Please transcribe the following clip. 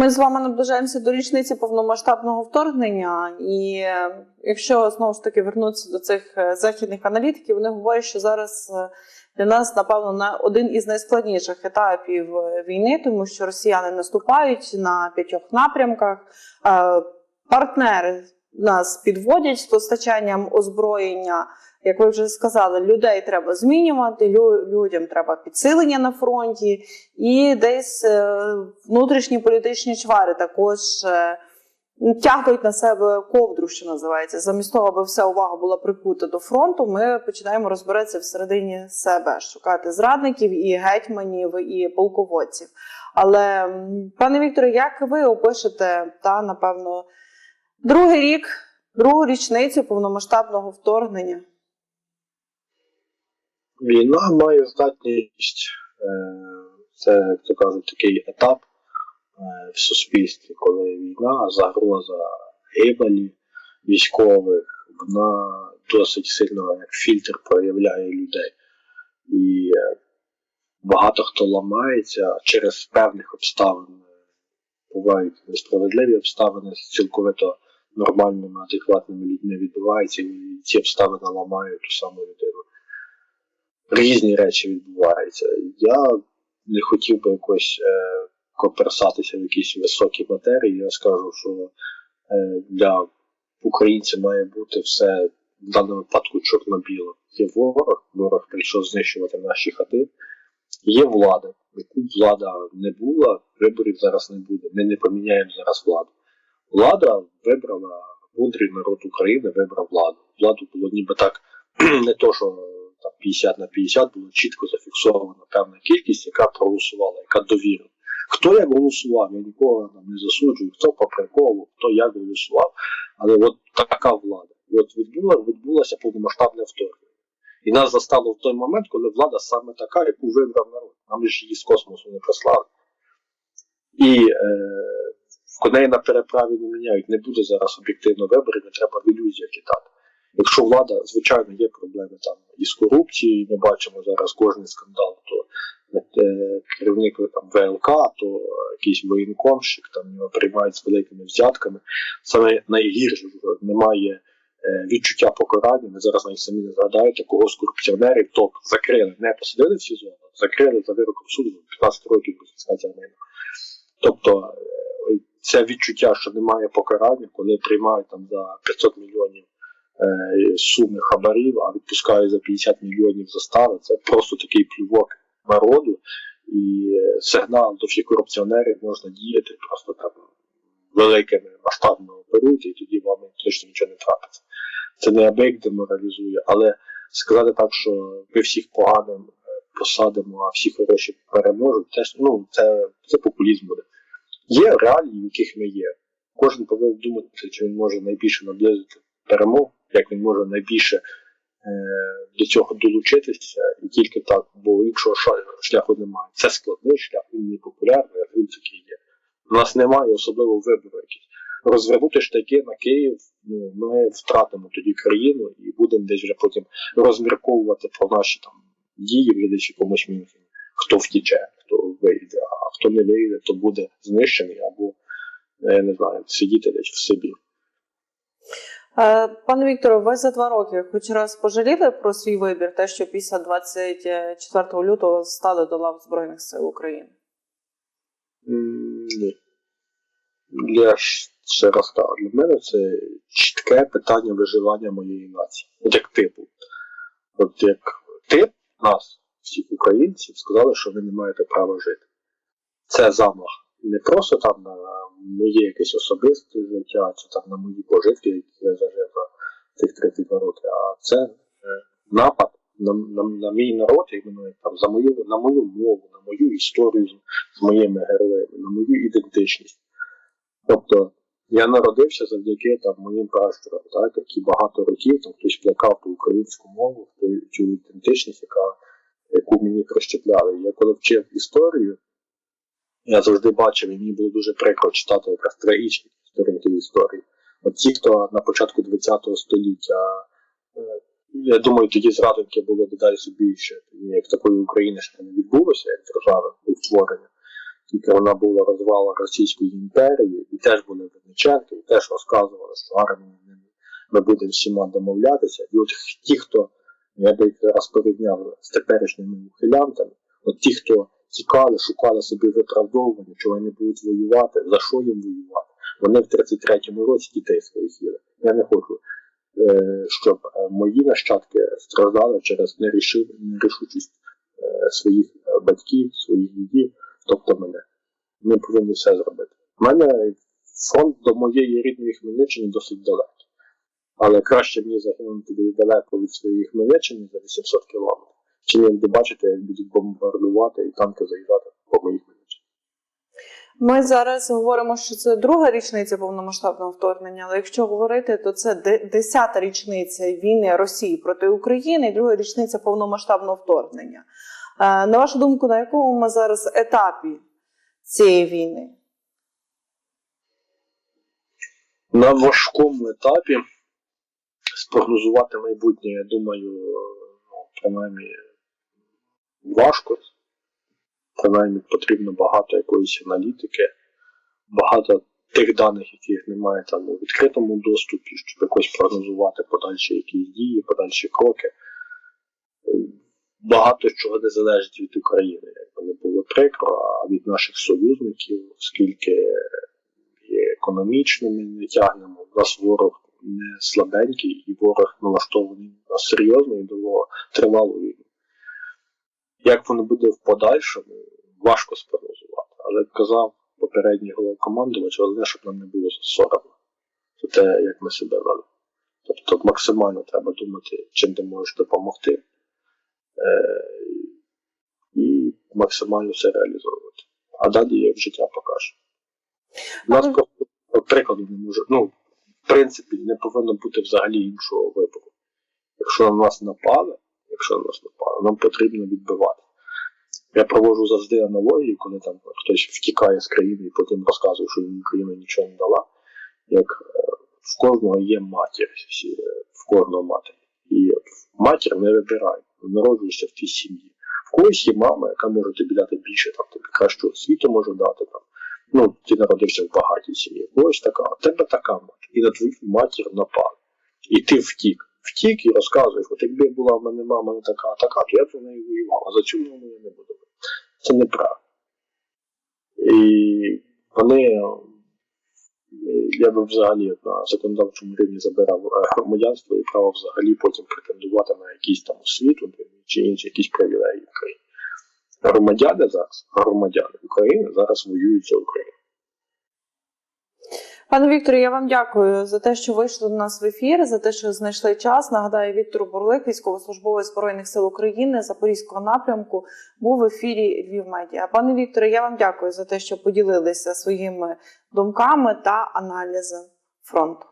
Ми з вами наближаємося до річниці повномасштабного вторгнення, і е, якщо знову ж таки вернутися до цих е, західних аналітиків, вони говорять, що зараз е, для нас, напевно, на один із найскладніших етапів війни, тому що росіяни наступають на п'ятьох напрямках. Партнери нас підводять з постачанням озброєння. Як ви вже сказали, людей треба змінювати, людям треба підсилення на фронті, і десь е, внутрішні політичні чвари також е, тягнуть на себе ковдру, що називається. Замість того, аби вся увага була прикута до фронту, ми починаємо розбиратися всередині себе, шукати зрадників і гетьманів, і полководців. Але, пане Вікторе, як ви опишете та напевно другий рік, другу річницю повномасштабного вторгнення? Війна має здатність, е, це, як то кажуть, такий етап е, в суспільстві, коли війна, загроза гибелі військових, вона досить сильно як фільтр проявляє людей. І е, багато хто ламається через певних обставин. Бувають несправедливі обставини з цілковито нормальними, адекватними людьми відбуваються, і ці обставини ламають ту саму людину різні речі відбуваються. Я не хотів би якось е, коперсатися в якісь високі матерії. Я скажу, що е, для українців має бути все в даному випадку чорно-біло. Є ворог, ворог прийшов знищувати наші хати. Є влада, яку влада не була, виборів зараз не буде. Ми не поміняємо зараз владу. Влада вибрала мудрий народ України, вибрав владу. Владу було ніби так не то, що там 50 на 50 було чітко зафіксована певна кількість, яка проголосувала, яка довірила. Хто як голосував, я нікого не засуджую, хто по приколу, хто як голосував, але от така влада. І от відбула, відбулося повномасштабне вторгнення. І нас застало в той момент, коли влада саме така, яку вибрав народ. Нам ж її з космосу не прислали. І е, коней на переправі не міняють, не буде зараз об'єктивно виборів, не треба в ілюзію кидати. Якщо влада, звичайно, є проблеми там із корупцією, ми бачимо зараз кожен скандал, то е, керівник там ВЛК, то якийсь воєнкомщик, там його приймають з великими взятками. Саме найгірше немає е, відчуття покарання. Ми зараз навіть самі не згадаєте, кого з корупціонерів топ закрили, не посадили в СІЗО, а закрили за вироком суду 15 років конфіскація майна. Тобто е, це відчуття, що немає покарання, коли приймають там за 500 мільйонів суми хабарів, а відпускають за 50 мільйонів застави, це просто такий плювок народу і е, сигнал до всіх корупціонерів можна діяти просто там великими масштабами оперуйте, і тоді вам точно нічого не трапиться. Це не аби як деморалізує, але сказати так, що ми всіх поганим е, посадимо, а всі хороші переможуть, теж ну це, це популізм буде. Є реалії, в яких ми є. Кожен повинен думати, чи він може найбільше наблизити перемогу, як він може найбільше е, до цього долучитися, і тільки так, бо іншого шляху немає. Це складний шлях, він не популярний, а він такий є. У нас немає особливого вибору якийсь. Розвернути штаки на Київ, ну ми втратимо тоді країну і будемо десь вже потім розмірковувати про наші там дії в якомусь Мюнхені. Хто втіче, хто вийде, а хто не вийде, то буде знищений або я не знаю, сидіти десь в Сибірі. Е, Пане Вікторе, ви за два роки хоч раз пожаліли про свій вибір, те, що після 24 лютого стали до лав Збройних сил України? Ні. Я ж ще раз кажу, для мене це чітке питання виживання моєї нації. От як типу. От як тип нас, всіх українців, сказали, що ви не маєте права жити. Це замах не просто там на моє якесь особисте життя, чи там на мої пожитки, які я зажив за цих 32 роки, а це е, напад на, на, на мій народ, як там за мою на мою мову, на мою історію з, моїми героями, на мою ідентичність. Тобто я народився завдяки там моїм пращурам, так, які багато років там хтось плакав ту українську мову, ту ідентичність, яка, яку мені прищепляли. Я коли вчив історію, я завжди бачив, і мені було дуже прикро читати якраз трагічні сторінки історії. От ті, хто на початку ХХ століття, е, я думаю, тоді зрадники було дедалі більше, тоді як такої України ще не відбулося, як держави утворення. Тільки вона була розвала Російської імперії, і теж були виниченки, і теж розказували, що армія ми будемо всіма домовлятися. І от ті, хто я би зараз порівняв з теперішніми ухилянтами, от ті, хто тікали, шукали собі виправдовування, чого вони будуть воювати, за що їм воювати. Вони в 33-му році дітей своїх їли. Я не хочу, е, щоб е, мої нащадки страждали через нерішучість е, своїх батьків, своїх дідів, тобто мене. Ми повинні все зробити. У мене фронт до моєї рідної Хмельниччини досить далекий. Але краще мені загинути далеко від своєї Хмельниччини за 800 кілометрів, чим як бачите, як будуть бомбардувати і танки заїжджати по моїй Хмельниччині. Ми зараз говоримо, що це друга річниця повномасштабного вторгнення, але якщо говорити, то це десята річниця війни Росії проти України і друга річниця повномасштабного вторгнення. Е, На вашу думку, на якому ми зараз етапі цієї війни? На важкому етапі спрогнозувати майбутнє, я думаю, ну, принаймні важко. Принаймні потрібно багато якоїсь аналітики, багато тих даних, яких немає там у відкритому доступі, щоб якось прогнозувати подальші якісь дії, подальші кроки. Багато чого не залежить від України, якби не було прикро, а від наших союзників, оскільки економічно ми не тягнемо. У нас ворог не слабенький, і ворог налаштований на серйозну і довго тривалу. Як воно буде в подальшому, важко спрогнозувати. Але казав попередній головнокомандувач, головне, щоб нам не було соромно за те, як ми себе вели. Тобто максимально треба думати, чим ти можеш допомогти, е- і максимально все реалізовувати. А далі як життя покаже. У нас просто прикладу не може. Ну, в принципі, не повинно бути взагалі іншого вибору. Якщо на нас напали, якщо на нас напали, нам потрібно відбивати. Я проводжу завжди аналогії, коли там хтось втікає з країни і потім розказує, що йому Україна нічого не дала. Як е, в кожного є матір, е, в кожного матері. І матір не вибирає, народжуєшся в тій сім'ї. В когось є мама, яка може тобі дати більше, там тобі кращого світу може дати там. Ну, ти народився в багатій сім'ї. Ось така, а тебе така мати. І на твою матір напали. І ти втік. Втік і розказуєш, от якби була в мене мама не така, а така, то я б за нею воював, а за цю маму я не буду. Це неправда. І вони, я би взагалі на законодавчому рівні забирав е, громадянство і право взагалі потім претендувати на якісь там освіту чи інші якісь привілеї в країні. Громадяни зараз, громадяни України зараз воюють за Україну. Пане Вікторе, я вам дякую за те, що вийшли до нас в ефір, за те, що знайшли час. Нагадаю, Віктор Бурлик, військовослужбовець збройних сил України Запорізького напрямку, був в ефірі Львів Медіа. Пане Вікторе, я вам дякую за те, що поділилися своїми думками та аналізом фронту.